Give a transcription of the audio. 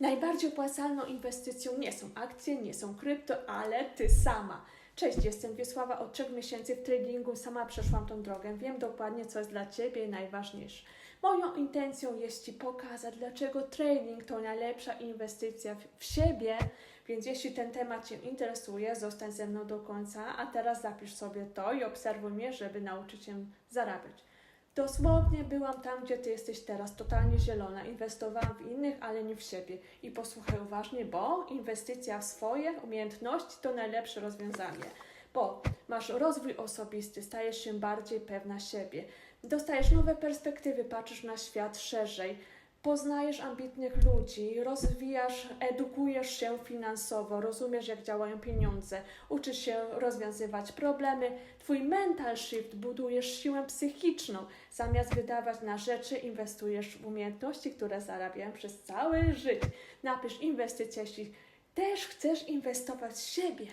Najbardziej opłacalną inwestycją nie są akcje, nie są krypto, ale ty sama. Cześć, jestem Wiesława. Od trzech miesięcy w tradingu sama przeszłam tą drogę. Wiem dokładnie, co jest dla Ciebie najważniejsze. Moją intencją jest Ci pokazać, dlaczego trading to najlepsza inwestycja w- siebie, więc jeśli ten temat Cię interesuje, zostań ze mną do końca, a teraz zapisz sobie to i obserwuj mnie, żeby nauczyć się zarabiać. Dosłownie byłam tam, gdzie ty jesteś teraz, totalnie zielona. Inwestowałam w innych, ale nie w siebie. I posłuchaj uważnie, bo inwestycja w swoje umiejętności to najlepsze rozwiązanie. Bo masz rozwój osobisty, stajesz się bardziej pewna siebie, dostajesz nowe perspektywy, patrzysz na świat szerzej, poznajesz ambitnych ludzi, rozwijasz, edukujesz się finansowo, rozumiesz, jak działają pieniądze, uczysz się rozwiązywać problemy. Twój mental shift budujesz siłę psychiczną. Zamiast wydawać na rzeczy, inwestujesz w umiejętności, które zarabiają przez całe życie. Napisz inwestycja, jeśli też chcesz inwestować w siebie.